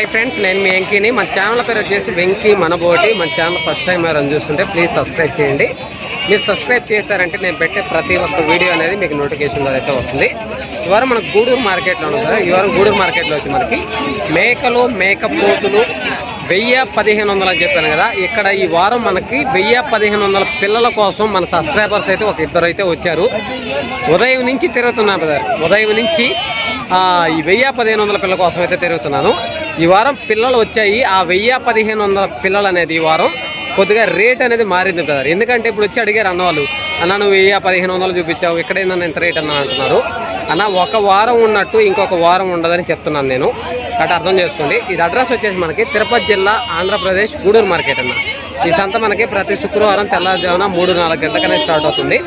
Hi friends నేను మీ వెంకీని. మన channel పేరు వచ్చేసి వెంకీ మనబోటి. మన ఛానల్ ఫస్ట్ టైం ఎవరైనా చూస్తుంటే ప్లీజ్ సబ్స్క్రైబ్ చేయండి. మీరు సబ్స్క్రైబ్ చేశారంటే నేను పెట్టే ప్రతి ఒక్క వీడియో అనేది మీకు నోటిఫికేషన్ ద్వారా అయితే వస్తుంది. ఈ వారం మనకు గూడూరు మార్కెట్లో ఉంది కదా ఈ వారం గూడూరు మార్కెట్లో వచ్చి మనకి మేకలు మేక పోతులు వెయ్యి పదిహేను వందలు అని చెప్పాను కదా. ఇక్కడ ఈ వారం మనకి వెయ్యి పదిహేను వందల పిల్లల కోసం మన సబ్స్క్రైబర్స్ అయితే ఒక ఇద్దరు అయితే వచ్చారు. ఉదయం నుంచి తిరుగుతున్నాను బ్రదర్. ఉదయం నుంచి ఈ వెయ్యి పదిహేను వందల పిల్లల కోసం అయితే తిరుగుతున్నాను. ఈ వారం పిల్లలు వచ్చాయి. ఆ వెయ్యి పదిహేను వందల పిల్లలు అనేది ఈ వారం కొద్దిగా రేట్ అనేది మారింది బ్రదర్. ఎందుకంటే ఇప్పుడు వచ్చి అడిగారు అన్నవాళ్ళు అన్న నువ్వు వెయ్యి పదిహేను వందలు చూపించావు ఎక్కడైనా ఎంత రేట్ అన్న అంటున్నారు. అన్న ఒక వారం ఉన్నట్టు ఇంకొక వారం ఉండదని చెప్తున్నాను నేను. అటు అర్థం చేసుకోండి. ఇది అడ్రస్ వచ్చేసి మనకి తిరుపతి జిల్లా ఆంధ్రప్రదేశ్ గూడూరు మార్కెట్ అన్న. ఈ సంత మనకి ప్రతి శుక్రవారం తెల్లవారుజామున మూడు నాలుగు గంటలకనే స్టార్ట్ అవుతుంది.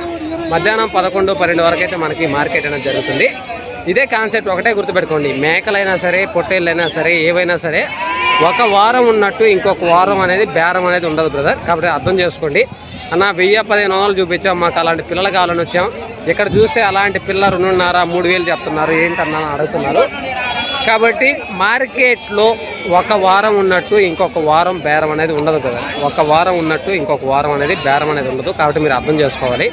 మధ్యాహ్నం పదకొండు పన్నెండు వరకు అయితే మనకి మార్కెట్ అనేది జరుగుతుంది. ఇదే కాన్సెప్ట్ ఒకటే గుర్తుపెట్టుకోండి. మేకలైనా సరే పొట్టేళ్ళైనా సరే ఏవైనా సరే ఒక వారం ఉన్నట్టు ఇంకొక వారం అనేది బేరం అనేది ఉండదు బ్రదర్. కాబట్టి అర్థం చేసుకోండి. అన్న వెయ్యి పదిహేను వందలు చూపించాం మాకు అలాంటి పిల్లలు కావాలని వచ్చాం. ఇక్కడ చూస్తే అలాంటి పిల్ల రెండున్నర మూడు వేలు చెప్తున్నారు. ఏంటన్నా అడుగుతున్నారు. కాబట్టి మార్కెట్లో ఒక వారం ఉన్నట్టు ఇంకొక వారం బేరం అనేది ఉండదు కదా ఒక వారం ఉన్నట్టు ఇంకొక వారం అనేది బేరం అనేది ఉండదు. కాబట్టి మీరు అర్థం చేసుకోవాలి.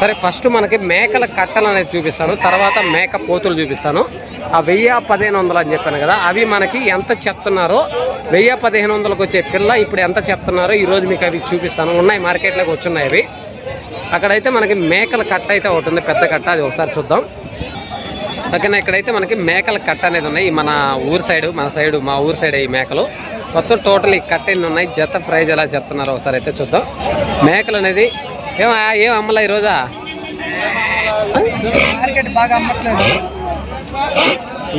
సరే ఫస్ట్ మనకి మేకల కట్టలు అనేది చూపిస్తాను. తర్వాత మేక పోతులు చూపిస్తాను. ఆ వెయ్యి పదిహేను వందలు అని చెప్పాను కదా అవి మనకి ఎంత చెప్తున్నారో వెయ్యి పదిహేను వందలకు వచ్చే పిల్ల ఇప్పుడు ఎంత చెప్తున్నారో ఈరోజు మీకు అవి చూపిస్తాను. ఉన్నాయి మార్కెట్లోకి వచ్చున్నాయి అవి. అక్కడైతే మనకి మేకల కట్ట అయితే ఒకటి ఉంది పెద్ద కట్ట అది ఒకసారి చూద్దాం. ఓకేనా ఇక్కడైతే మనకి మేకల కట్ట అనేది ఉన్నాయి మన ఊరు సైడు మన సైడు మా ఊరు సైడ్ ఈ మేకలు. మొత్తం టోటల్ ఈ కట్ట ఎన్ని ఉన్నాయి జత ప్రైజ్ ఎలా చెప్తున్నారో ఒకసారి అయితే చూద్దాం. మేకలు అనేది ఏం ఏం అమ్మలా ఈరోజా? మార్కెట్ బాగా అమ్మట్లేదు.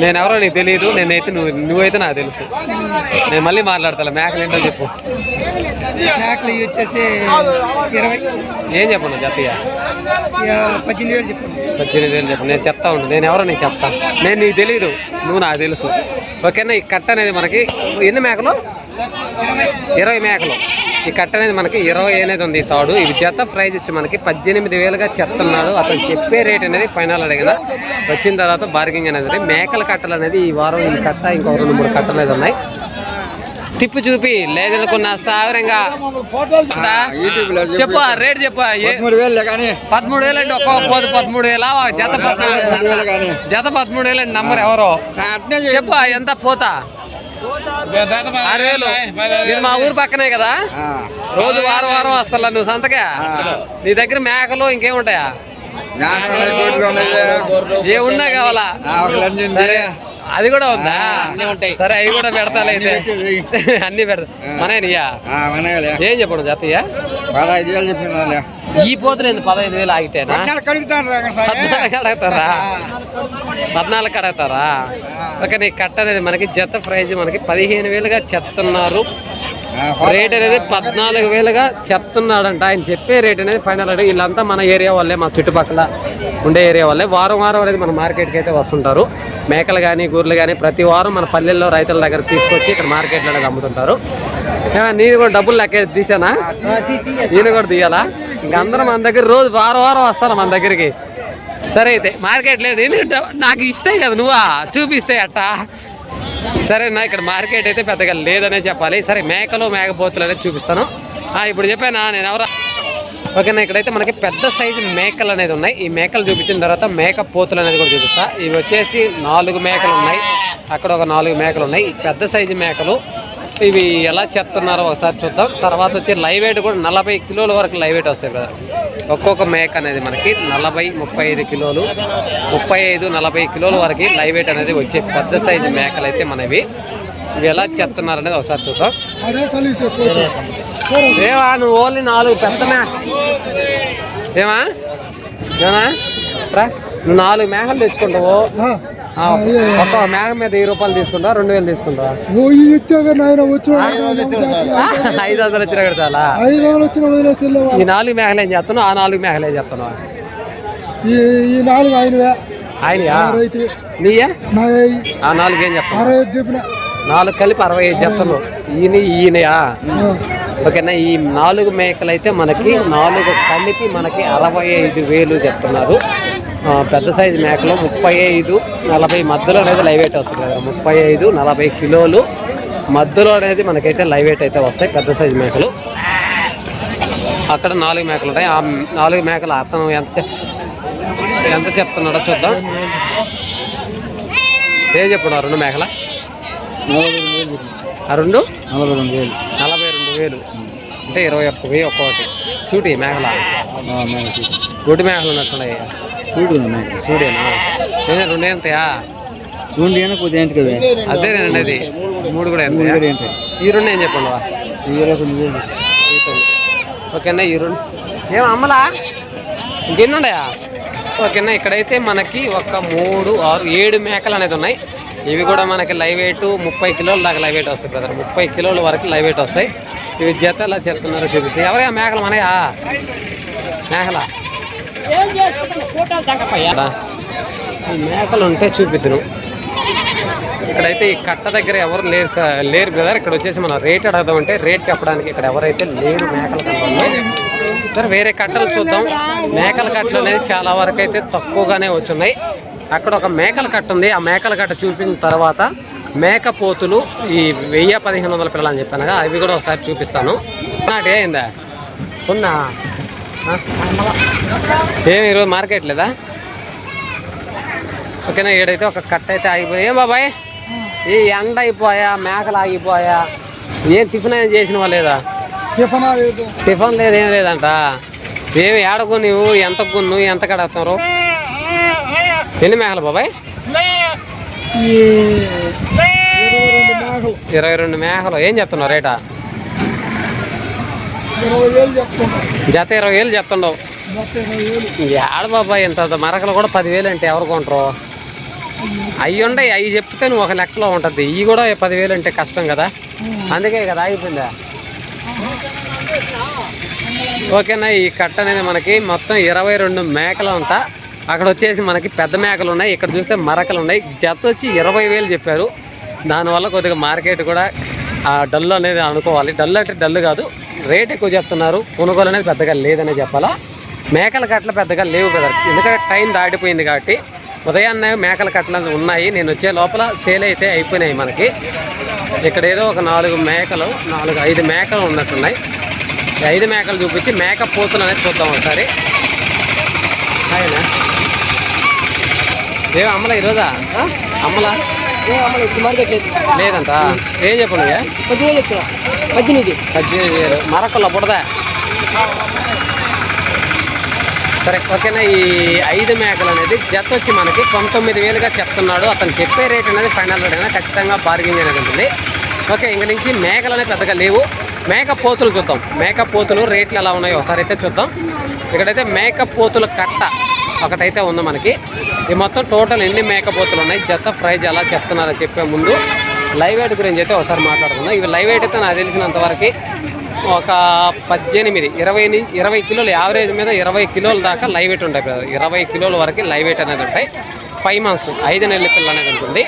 నేను ఎవరో నీకు తెలియదు నేనైతే నువ్వు నువ్వైతే నాకు తెలుసు. నేను మళ్ళీ మాట్లాడతా మేకలు ఏంటో చెప్పు. మేకలు వచ్చేసి ఇరవై. ఏం చెప్పను జతయ్య? పద్దెనిమిది వేలు చెప్పండి పద్దెనిమిది వేలు చెప్పు నేను చెప్తా ఉండు నేను ఎవరో నీకు చెప్తా. నేను నీకు తెలియదు నువ్వు నాకు తెలుసు. ఓకేనా ఈ కట్ట అనేది మనకి ఎన్ని మేకలు? ఇరవై మేకలు. ఈ కట్ట అనేది మనకి ఇరవై అనేది ఉంది ఈ తాడు. ఇవి జత ప్రైజ్ వచ్చి మనకి పద్దెనిమిది వేలుగా చెప్తున్నాడు. అతను చెప్పే రేట్ అనేది ఫైనల్ అడిగిన. వచ్చిన తర్వాత బార్గింగ్ అనేది మేకల కట్టలు అనేది ఈ వారం ఈ కట్ట ఇంకో రెండు మూడు కట్టలు అనేది ఉన్నాయి. తిప్పి చూపి లేదనుకున్న సాగరంగా చెప్పు. రేట్ చెప్పు పదమూడు వేలు అండి ఒక్కొక్క పోదు పదమూడు వేల? జత జత పదమూడు వేలు నంబర్ ఎవరో? చెప్పు ఎంత పోతా? ఆరు వేలు. ఇది మా ఊరు పక్కనే కదా? రోజు వారం వారం వస్తా నువ్వు సంతకా. నీ దగ్గర మేకలు ఇంకేముంటాయా? ఏ ఉన్నా కావాలా? అది కూడా ఉందా? సరే అవి కూడా పెడతాలే అయితే. అన్ని పెడతా. మనయ్యా ఏం చెప్పడం జతయ్య పదహైదు వేలు చెప్పిన ఈ పోతులేదు పదహైదు వేలు ఆగితేనా? కడుగుతాను పద్నాలుగు అడుగుతారా పద్నాలుగు అడుగుతారా ఓకే నీ కట్ట అనేది మనకి జత ప్రైజ్ మనకి పదిహేను వేలుగా చెప్తున్నారు. రేట్ అనేది పద్నాలుగు వేలుగా చెప్తున్నాడంట. ఆయన చెప్పే రేట్ అనేది ఫైనల్ రేట్. వీళ్ళంతా మన ఏరియా వాళ్ళే మా చుట్టుపక్కల ఉండే ఏరియా వాళ్ళే. వారం వారం అనేది మన మార్కెట్కి అయితే వస్తుంటారు. మేకలు కానీ గూర్లు కానీ ప్రతి వారం మన పల్లెల్లో రైతుల దగ్గర తీసుకొచ్చి ఇక్కడ మార్కెట్లో అనేది అమ్ముతుంటారు నేను కూడా డబ్బులు లెక్క తీసానా? ఈయన కూడా తీయాలా? ఇంక అందరం మన దగ్గర రోజు వారం వారం వస్తారు మన దగ్గరికి? సరే అయితే మార్కెట్ లేదు. నాకు ఇస్తాయి కదా నువ్వా? చూపిస్తే అట్టా? సరే నా ఇక్కడ మార్కెట్ అయితే పెద్దగా లేదనే చెప్పాలి. సరే మేకలు మేకపోతులు అనేది చూపిస్తాను. ఇప్పుడు చెప్పానా? నేను ఎవరా? ఓకేనా ఇక్కడైతే మనకి పెద్ద సైజు మేకలు అనేది ఉన్నాయి. ఈ మేకలు చూపించిన తర్వాత మేక పోతులు అనేది కూడా చూపిస్తా. ఇవి వచ్చేసి నాలుగు మేకలు ఉన్నాయి. అక్కడ ఒక నాలుగు మేకలు ఉన్నాయి. పెద్ద సైజు మేకలు ఇవి ఎలా చెప్తున్నారో ఒకసారి చూద్దాం. తర్వాత వచ్చి లైవ్ వెయిట్ కూడా నలభై కిలోల వరకు లైవ్ వెయిట్ వస్తాయి కదా ఒక్కొక్క మేక అనేది మనకి నలభై ముప్పై ఐదు కిలోలు ముప్పై ఐదు నలభై కిలోల వరకు లైవ్ వెయిట్ అనేది వచ్చే పెద్ద సైజు మేకలు అయితే మనవి. ఇవి ఎలా చెప్తున్నారు అనేది ఒకసారి చూద్దాం. ఏవా నువ్వు ఓన్లీ నాలుగు పెద్ద ఏమా? ఏమా? రా నువ్వు నాలుగు మేకలు తెచ్చుకుంటావు. ఒక్క మేక మీద వెయ్యి రూపాయలు తీసుకుంటావా రెండు వేలు వచ్చిన ఐదు వందలు వచ్చిన కూడా చాలా. ఐదు వందలు వచ్చిన ఈ నాలుగు మేకలు ఏం చేస్తున్నావు ఆ నాలుగు మేకలు ఏం చేస్తున్నావు? ఈ నాలుగు ఆయనవే. ఆయనయా? నీయే? ఆ నాలుగు ఏం చెప్తాను అరవై చెప్పిన. నాలుగు కలిపి అరవై ఐదు చెప్తున్నావు. ఈయన ఈయనయా? ఓకేనా? ఈ నాలుగు మేకలు అయితే మనకి నాలుగు కలిపి మనకి అరవై ఐదు వేలు చెప్తున్నారు. పెద్ద సైజు మేకలు ముప్పై ఐదు నలభై మధ్యలో అనేది లైవ్ వెయిట్ వస్తుంది కదా. ముప్పై ఐదు నలభై కిలోలు మధ్యలో అనేది మనకైతే లైవ్ వెయిట్ అయితే వస్తాయి పెద్ద సైజు మేకలు. అక్కడ నాలుగు మేకలు ఉంటాయి. ఆ నాలుగు మేకలు అతను ఎంత ఎంత చెప్తున్నాడో చూద్దాం. ఏం చెప్పాడు ఆ రెండు మేకల? రెండు? నలభై రెండు వేలు. వేలు. అంటే ఇరవై ఒక్క వెయ్యి ఒక్కొక్కటి చూటి మేకల గుడ్డి మేకలు ఉన్నట్టున్నాయి. చూడు చూడేనా నేను రెండు ఎంతయా? చూడు అయినా కొద్దిగా ఏంటి కదా అదేనండి అది. మూడు కూడా ఎంత. ఈ రెండు ఏం చెప్పండి రెండు ఓకేనా ఈ రెండు. ఏం అమ్మలా? ఇంకెన్ని ఉన్నాయా ఓకేనా ఇక్కడైతే మనకి ఒక మూడు ఆరు ఏడు మేకలు అనేది ఉన్నాయి. ఇవి కూడా మనకి లైవ్ వెయిట్ ముప్పై కిలోల దాకా లైవ్ వెయిట్ వస్తాయి బ్రదర్. ముప్పై కిలోల వరకు లైవ్ వెయిట్ వస్తాయి. ఇవి జత ఎలా చెప్తున్నారో చూపిస్తాయి ఎవరైనా మేకలు మనయా? మేకలా? మేకలు ఉంటే చూపిద్దును. ఇక్కడైతే ఈ కట్ట దగ్గర ఎవరు లేరు లేరు బ్రదర్. ఇక్కడ వచ్చేసి మనం రేట్ అడగదామంటే రేట్ చెప్పడానికి ఇక్కడ ఎవరైతే లేరు మేకల కట్టలు సరే వేరే కట్టలు చూద్దాం. మేకల కట్టలు అనేది చాలా వరకు అయితే తక్కువగానే వచ్చున్నాయి అక్కడ ఒక మేకల కట్ట ఉంది. ఆ మేకల కట్ట చూపించిన తర్వాత మేక పోతులు ఈ వెయ్యి పదిహేను వందల పిల్లలు అని చెప్పాను కదా అవి కూడా ఒకసారి చూపిస్తాను. నాటి అయిందా ఉన్నా ఆ? ఏం ఈరోజు మార్కెట్ లేదా? ఓకేనా ఏడైతే ఒక కట్ట అయితే ఆగిపోయి ఏం బాబాయ్? ఈ ఎండ అయిపోయా మేకలు ఆగిపోయా? ఏం టిఫిన్ అయినా చేసినవా లేదా? టిఫన్ టిఫిన్ లేదు ఏం లేదంట. ఏమి ఏడకు నువ్వు ఎంత కొన్ను ఎంత కడతారు? ఎన్ని మేకలు బాబాయ్? ఇరవై రెండు మేకలు. ఏం చెప్తున్నావు రేటా? జత ఇరవై వేలు చెప్తుండవు ఆడ బాబాయ్ ఇంత మరకలు కూడా పదివేలు అంటే ఎవరు కొంటారు? అవి ఉండయి అవి చెప్తే నువ్వు ఒక లెక్కలో ఉంటుంది. ఇవి కూడా పదివేలు అంటే కష్టం కదా? అందుకే కదా ఆగిపోయిందా? ఓకేనా ఈ కట్ట అనేది మనకి మొత్తం ఇరవై రెండు మేకలు ఉంటా. అక్కడ వచ్చేసి మనకి పెద్ద మేకలు ఉన్నాయి. ఇక్కడ చూస్తే మరకలు ఉన్నాయి. జత వచ్చి ఇరవై వేలు చెప్పారు. దానివల్ల కొద్దిగా మార్కెట్ కూడా ఆ డల్ అనేది అనుకోవాలి. డల్ అంటే డల్ కాదు. రేట్ ఎక్కువ చెప్తున్నారు. కొనుగోలు అనేది పెద్దగా లేదనే చెప్పాలా. మేకల కట్టలు పెద్దగా లేవు కదా ఎందుకంటే టైం దాటిపోయింది కాబట్టి ఉదయాన్నే మేకల కట్టలు ఉన్నాయి. నేను వచ్చే లోపల సేల్ అయితే అయిపోయినాయి మనకి. ఇక్కడ ఏదో ఒక నాలుగు మేకలు నాలుగు ఐదు మేకలు ఉన్నట్టున్నాయి. ఐదు మేకలు చూపించి మేక పోతులు అనేది చూద్దాం ఒకసారి. హాయ్నా ఏం అమ్మలా ఈరోజా? అమ్మలా? మార్కెట్ లేదు. లేదంట? ఏం చెప్పండి పదివేలు చెప్తున్నా. పద్దెనిమిది. పద్దెనిమిది వేలు. మరకల్లో బుడదా. సరే ఓకేనా? ఈ ఐదు మేకలు అనేది జత వచ్చి మనకి పంతొమ్మిది వేలుగా చెప్తున్నాడు. అతను చెప్పే రేట్ అనేది ఫైనల్ రేట్ అనేది ఖచ్చితంగా బార్గింగ్ అనేది ఉంటుంది. ఓకే ఇంక నుంచి మేకలు అనేవి పెద్దగా లేవు. మేక పోతులు చూద్దాం. మేక పోతులు రేట్లు ఎలా ఉన్నాయో ఒకసారి అయితే చూద్దాం. ఇక్కడైతే మేక పోతుల కట్ట ఒకటైతే ఉంది మనకి. ఈ మొత్తం టోటల్ ఎన్ని మేక పోతులు ఉన్నాయి? జత ప్రైజ్ ఎలా చెప్తున్నారో చెప్పే ముందు లైవ్ ఎయిట్ గురించి అయితే ఒకసారి మాట్లాడుకుందాం. ఇవి లైవ్ ఎయిట్ అయితే నాకు తెలిసినంతవరకు ఒక పద్దెనిమిది ఇరవై ఇరవై కిలోలు యావరేజ్ మీద ఇరవై కిలోల దాకా లైవ్ ఎయిట్ ఉంటాయి కదా ఇరవై కిలోల వరకు లైవ్ ఎయిట్ అనేది ఉంటాయి. ఫైవ్ మంత్స్ ఐదు నెలల పిల్ల అనేది ఉంటుంది.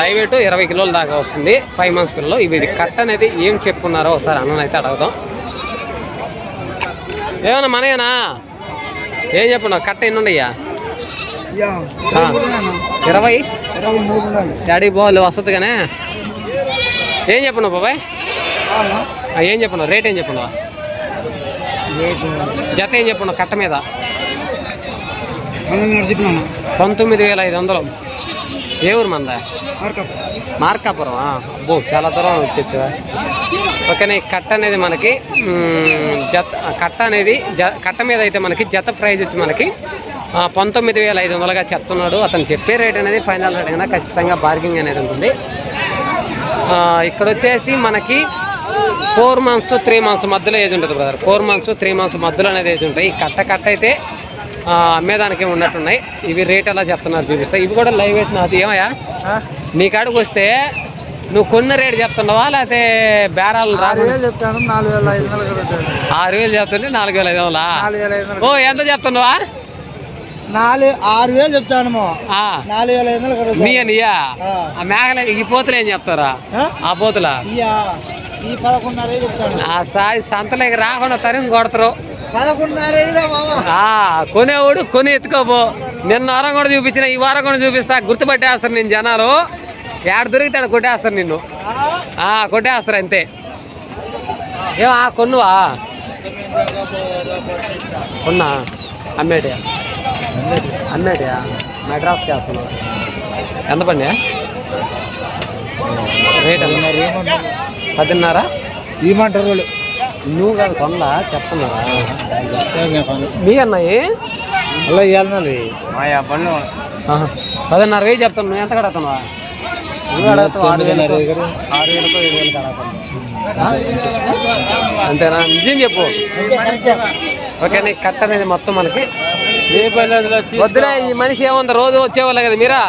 లైవ్ ఎయిట్ ఇరవై కిలోల దాకా వస్తుంది. ఫైవ్ మంత్స్ పిల్లలు. ఇవి ఇది కట్ అనేది ఏం చెప్పుకున్నారో ఒకసారి అన్నైతే అయితే అడుగుదాం. ఏమన్నా మనయేనా ఏం చెప్పండి కట్ట ఎన్ని ఉన్నాయా యా ఆ, ఇరవై. డాడీ బాల్ వస్తుంది కానీ. ఏం చెప్పను బాబాయ్? ఏం చెప్పను రేట్ ఏం చెప్పను జత ఏం చెప్పను కట్ట మీద? పంతొమ్మిది వేల ఐదు వందలు. ఏ ఊరు మంద? మార్కాపురం. అబ్బో చాలా దూరం వచ్చేచ్చు ఓకేనా ఈ కట్ట అనేది మనకి మ్, జత కట్ట అనేది జ కట్ట మీద అయితే మనకి జత ప్రైజ్ వచ్చి మనకి పంతొమ్మిది వేల ఐదు వందలుగా చెప్తున్నాడు. అతను చెప్పే రేట్ అనేది ఫైనల్ రేట్ అయినా ఖచ్చితంగా బార్గింగ్ అనేది ఉంటుంది. ఇక్కడ వచ్చేసి మనకి ఫోర్ మంత్స్ త్రీ మంత్స్ మధ్యలో ఏజ్ ఉంటుంది brother. Four months three months మధ్యలో అనేది ఏజ్ ఉంటాయి ఈ కట్ట కట్ట అయితే అమ్మేదానికి ఉన్నట్టున్నాయి. ఇవి రేట్ ఎలా చెప్తున్నారు చూపిస్తా. ఇవి కూడా లైవ్ వెయిట్ నాది ఏమయ్యా? నీ కాడికి వస్తే నువ్వు కొన్న రేటు చెప్తున్నావా? లేకపోతే బేరాలు చెప్తాను నాలుగు వేల ఐదు వందలు ఆరు వేలు చెప్తుంటే నాలుగు వేల ఐదు వందలా? ఓ ఎంత చెప్తున్నావా? నాలుగు ఆరు వేలు చెప్తాను ఆ, నాలుగు వేల ఐదు వందలు కడుగుతాను నీయా నీయా? ఆ. ఆ మేకల ఈ పోతులు ఏం చెప్తారా? ఆ? పోతుల? ఆ సాయి సంతలోకి రాకుండా తరిమి కొడతారు. కొనేవాడు కొని ఎత్తుకోబో నిన్న వారం కూడా చూపించిన ఈ వారం కూడా చూపిస్తా. గుర్తుపట్టేస్తారు నేను జనాలు. ఏడ దొరికితే కొట్టేస్తారు నిన్ను. కొట్టేస్తారు అంతే. ఏమా కొన్నువా? కొన్నా? అమ్మేటియా? అమ్మేటియా? మెడ్రాస్కి వేస్తున్నావు ఎంత పండి రేట్ పదిన్నర? వాళ్ళు? నువ్వు కాదు కొనలా చెప్తున్నారా మీ అన్నాయి అలా ఇవ్వాలి. పదిన్నర వేలు చెప్తాను నువ్వు ఎంత కడతాను అంతేనా? నిజం చెప్పు. ఓకే నీకు కట్ట అనేది మొత్తం మనకి. వద్దులే ఈ మనిషి ఏముంది? రోజు వచ్చేవాళ్ళే కదా మీరా?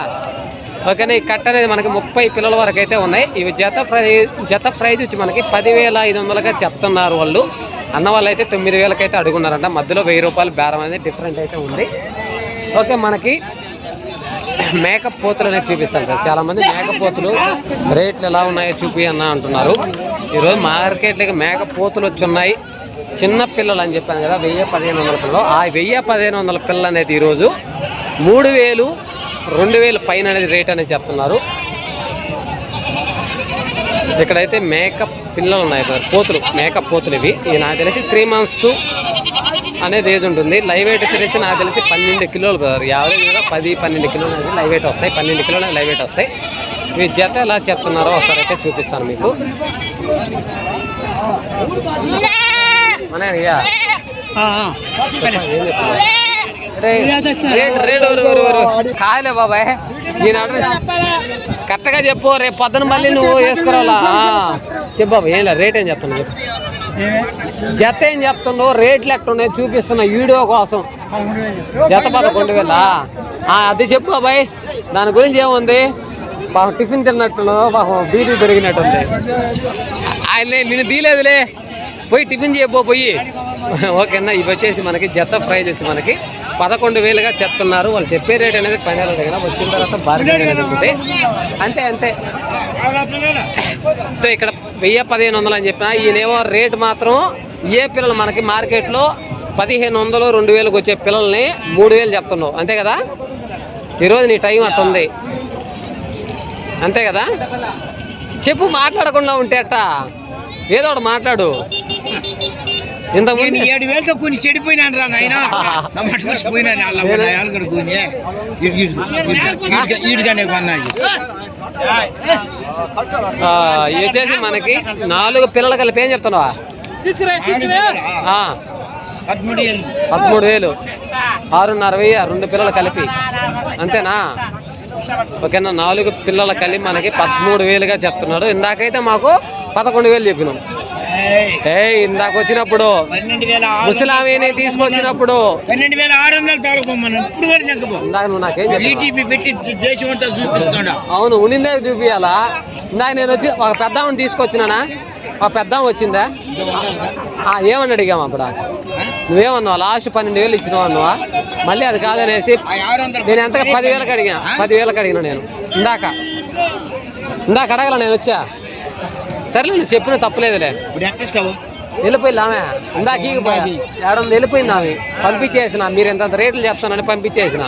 ఓకే ఈ కట్ట అనేది మనకి ముప్పై పిల్లల వరకు అయితే ఉన్నాయి. ఇవి జత ప్రై జత ప్రైజ్ వచ్చి మనకి పదివేల ఐదు వందలుగా చెప్తున్నారు వాళ్ళు. అన్న వాళ్ళు అయితే తొమ్మిది వేలకైతే అడుగున్నారంట. మధ్యలో వెయ్యి రూపాయలు బేరం అనేది డిఫరెంట్ అయితే ఉంది. ఓకే మనకి మేకప్ పోతులు అనేది చూపిస్తాను సార్ చాలా మంది మేకప్ పోతులు రేట్లు ఎలా ఉన్నాయో చూపి అన్న అంటున్నారు. ఈరోజు మార్కెట్లకి మేకప్ పోతులు వచ్చి ఉన్నాయి చిన్న పిల్లలు అని చెప్పాను కదా వెయ్యి పదిహేను వందల పిల్లలు. ఆ వెయ్యి పదిహేను వందల పిల్లలు అనేది ఈరోజు మూడు వేలు రెండు వేలు పైన అనేది రేట్ అనేది చెప్తున్నారు. ఇక్కడైతే మేకప్ పిల్లలు ఉన్నాయి కదా, పోతులు మేకప్ పోతులు ఇవి. ఇవి నాకు తెలిసి త్రీ మంత్స్ అనేది ఏజ్ ఉంటుంది. లైవ్ వెయిట్ వచ్చేసి నాకు తెలిసి పన్నెండు కిలోలు బ్రదర్. యావరేజ్ కూడా పది పన్నెండు కిలోలు అనేది లైవ్ వెయిట్ వస్తాయి. పన్నెండు కిలోలు లైవ్ వెయిట్ వస్తాయి. మీ జత ఎలా చెప్తున్నారో ఒకసారి అయితే చూపిస్తాను మీకు. మన అయ్యా రేట్ రేట్ ఎవరు ఎవరు ఎవరు? కాయలే బాబాయ్. నేను కరెక్ట్గా చెప్పు రేపు పొద్దున మళ్ళీ నువ్వు వేసుకురావాలా? చెప్పు బాబు ఏం లేదు రేట్ ఏం చెప్తున్నావు? చెప్పు జత ఏం చెప్తున్నావు రేట్లు ఎట్టున్నాయి చూపిస్తున్నా వీడియో కోసం. జత పదకొండు వేల. అది చెప్పు బాబాయ్. దాని గురించి ఏముంది? పాపం టిఫిన్ తిన్నట్టున్నావు పాపం బీపీ పెరిగినట్టుంది. ఆయన నేను తీలేదులే పోయి టిఫిన్ చేయబో పోయి. ఓకేనా ఇవి వచ్చేసి మనకి జత ప్రైజ్ వచ్చి మనకి పదకొండు వేలుగా చెప్తున్నారు. వాళ్ళు చెప్పే రేట్ అనేది ఫైనల్ దగ్గర వచ్చిన తర్వాత బార్గెన్ అనేది ఉంటుంది అంతే అంతే. ఇక్కడ వెయ్యి పదిహేను వందలు అని చెప్పిన ఈయనేమో రేట్ మాత్రం ఏ పిల్లలు మనకి మార్కెట్లో పదిహేను వందలు రెండు వేలకు వచ్చే పిల్లల్ని మూడు వేలు చెప్తున్నావు. అంతే కదా? ఈరోజు నీ టైం అట్టుంది అంతే కదా? చెప్పు మాట్లాడకుండా ఉంటే అట్ట. ఏదో ఒకటి మాట్లాడు. నేను ఏడు వేలతో కొన్ని చెడిపోయినాను రా నాయన. కొన్నాయి. ఆ, ఇవి వచ్చేసి మనకి నాలుగు పిల్లలు కలిపి ఏం చెప్తున్నావా? పదమూడు వేలు ఆరున్నర వెయ్యి రెండు పిల్లలు కలిపి. అంతేనా? ఓకేనా? నాలుగు పిల్లల కలిపి మనకి పదమూడు వేలుగా చెప్తున్నాడు. ఇందాకైతే మాకు పదకొండు వేలు చెప్పినాం. ఏ ఇందాక వచ్చినప్పుడు ముసలామీని తీసుకొచ్చినప్పుడు పన్నెండు వేల ఆరు వందలు తోడుకోమను ఇప్పుడు వరకు చెక్కపో ఇందాక నువ్వు నాకేం చెప్పావు? ఈటీపీ పెట్టి దేశం అంతా చూపిస్తాడా. అవును ఉనిందే చూపియాలా? ఇందాక నేను వచ్చి ఒక పెద్ద తీసుకొచ్చినానా? ఒక పెద్ద వచ్చిందా? ఆ, ఏమని అడిగాము అప్పుడు? నువ్వేమన్నావు? లాస్ట్ పన్నెండు వేలు ఇచ్చినావు అన్నావా? మళ్ళీ అది కాదనేసి నేను ఎంతగా పదివేలకు అడిగా పదివేలకు అడిగినా నేను. ఇందాక. ఇందాక అడగల నేను వచ్చా? సరేలే నువ్వు చెప్పిన తప్పులేదులే. ఇప్పుడు వెళ్ళిపోయింది ఆమె ఇందాక వెళ్ళిపోయింది ఆమె. పంపించేసిన మీరు ఎంత రేట్లు చెప్తానని పంపించేసిన.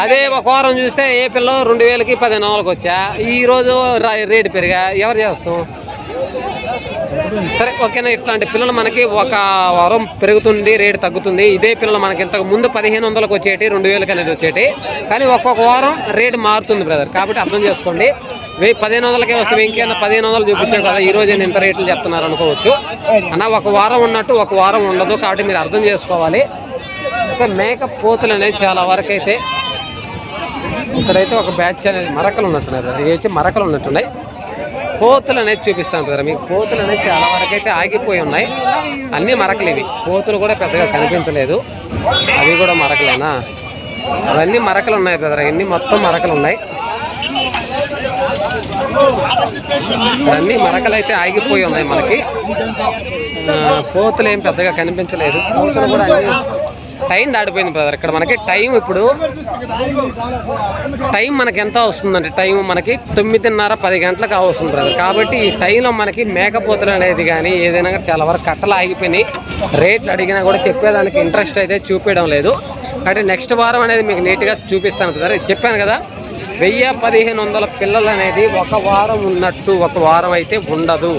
అదే ఒక వారం చూస్తే ఏ పిల్ల రెండు వేలకి పదిహేను వందలకి వచ్చా? ఈ రోజు రా- రేటు పెరిగా. ఎవరు చేస్తాం? సరే ఓకేనా ఇట్లాంటి పిల్లలు మనకి ఒక వారం పెరుగుతుంది రేటు తగ్గుతుంది. ఇదే పిల్లలు మనకి ఇంతకు ముందు పదిహేను వందలకు వచ్చేటి రెండు వేలకి అనేది వచ్చేటి. కానీ ఒక్కొక్క వారం రేటు మారుతుంది బ్రదర్. కాబట్టి అర్థం చేసుకోండి. వెయ్యి పదిహేను వందలకే వస్తే ఇంకేమైనా పదిహేను వందలు చూపించాం కదా ఈ రోజు ఇంత రేట్లు చెప్తున్నారు అనుకోవచ్చు. అన్న ఒక వారం ఉన్నట్టు ఒక వారం ఉండదు కాబట్టి మీరు అర్థం చేసుకోవాలి. ఇంకా మేకప్ పోతులు అనేది చాలా వరకు అయితే ఇక్కడైతే ఒక బ్యాచ్ అనేది మరకలు ఉన్నట్టున్నాయి brother. వచ్చి మరకలు ఉన్నట్టున్నాయి. కోతులు అనేది చూపిస్తాను కదా మీకు కోతులు అనేది చాలా వరకు అయితే ఆగిపోయి ఉన్నాయి. అన్నీ మరకలు ఇవి. కోతులు కూడా పెద్దగా కనిపించలేదు. అవి కూడా మరకలేనా? అవన్నీ మరకలు ఉన్నాయి బ్రదర్. అవన్నీ మొత్తం మరకలు ఉన్నాయి. అన్ని మరకలు అయితే ఆగిపోయి ఉన్నాయి మనకి. ఆ, కోతులు ఏం పెద్దగా కనిపించలేదు. కోతులు కూడా టైం దాటిపోయింది బ్రదర్ ఇక్కడ మనకి టైం ఇప్పుడు టైం మనకి ఎంత వస్తుందంటే టైం మనకి తొమ్మిదిన్నర పది గంటలకు వస్తుంది బ్రదర్ కాబట్టి ఈ టైంలో మనకి మేకపోతులు అనేది కానీ ఏదైనా చాలా వరకు కట్టలు ఆగిపోయినాయి. రేట్లు అడిగినా కూడా చెప్పేదానికి ఇంట్రెస్ట్ అయితే చూపించడం లేదు. అంటే నెక్స్ట్ వారం అనేది మీకు నీట్గా చూపిస్తాను బ్రదర్ చెప్పాను కదా వెయ్యి పదిహేను వందల పిల్లలు అనేది ఒక వారం ఉన్నట్టు ఒక వారం అయితే ఉండదు.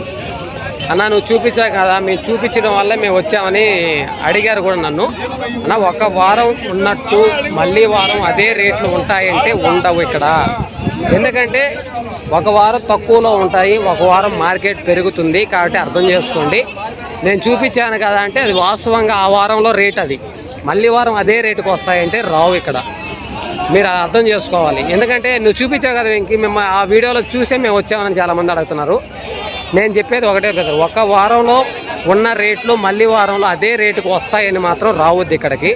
అన్న నువ్వు చూపించా కదా మేము చూపించడం వల్ల మేము వచ్చామని అడిగారు కూడా నన్ను. అన్న ఒక వారం ఉన్నట్టు మళ్ళీ వారం అదే రేట్లు ఉంటాయంటే ఉండవు ఇక్కడ. ఎందుకంటే ఒక వారం తక్కువలో ఉంటాయి ఒక వారం మార్కెట్ పెరుగుతుంది కాబట్టి అర్థం చేసుకోండి. నేను చూపించాను కదా అంటే అది వాస్తవంగా ఆ వారంలో రేట్ అది. మళ్ళీ వారం అదే రేటుకి వస్తాయంటే రావు ఇక్కడ. మీరు అర్థం చేసుకోవాలి. ఎందుకంటే నువ్వు చూపించావు కదా ఇంక మేము ఆ వీడియోలో చూసే మేము వచ్చామని చాలామంది అడుగుతున్నారు. నేను చెప్పేది ఒకటే బ్రదర్ ఒక వారంలో ఉన్న రేట్లు మళ్ళీ వారంలో అదే రేటుకు వస్తాయని మాత్రం రావద్దు ఇక్కడికి.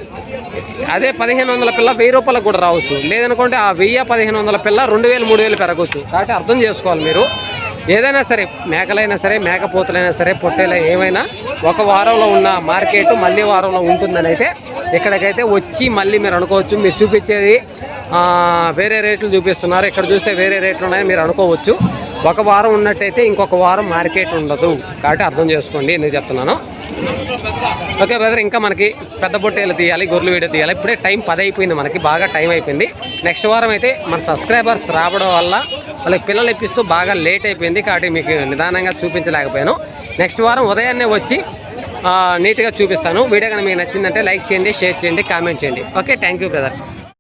అదే పదిహేను వందల పిల్ల వెయ్యి రూపాయలకు కూడా రావచ్చు. లేదనుకుంటే ఆ వెయ్యి పదిహేను వందల పిల్ల రెండు వేలు మూడు వేలు పెరగవచ్చు. కాబట్టి అర్థం చేసుకోవాలి మీరు. ఏదైనా సరే మేకలైనా సరే మేకపోతులైనా సరే పొట్టేలు ఏమైనా ఒక వారంలో ఉన్న మార్కెట్ మళ్ళీ వారంలో ఉంటుందని అయితే ఇక్కడికైతే వచ్చి మళ్ళీ మీరు అనుకోవచ్చు. మీరు చూపించేది వేరే రేట్లు చూపిస్తున్నారు. ఇక్కడ చూస్తే వేరే రేట్లు ఉన్నాయని మీరు అనుకోవచ్చు. ఒక వారం ఉన్నట్టయితే ఇంకొక వారం మార్కెట్ ఉండదు. కాబట్టి అర్థం చేసుకోండి ఎందుకు చెప్తున్నాను. ఓకే బ్రదర్ ఇంకా మనకి పెద్ద బొట్టేలు తీయాలి గొర్రెలు వీడియో తీయాలి. ఇప్పుడే టైం పది అయిపోయింది మనకి బాగా టైం అయిపోయింది. నెక్స్ట్ వారం అయితే మన సబ్స్క్రైబర్స్ రావడం వల్ల వాళ్ళకి పిల్లలు ఇప్పిస్తూ బాగా లేట్ అయిపోయింది. కాబట్టి మీకు నిదానంగా చూపించలేకపోయాను. నెక్స్ట్ వారం ఉదయాన్నే వచ్చి నీట్గా చూపిస్తాను. వీడియో కనుక మీకు నచ్చిందంటే లైక్ చేయండి షేర్ చేయండి కామెంట్ చేయండి. Okay thank you brother.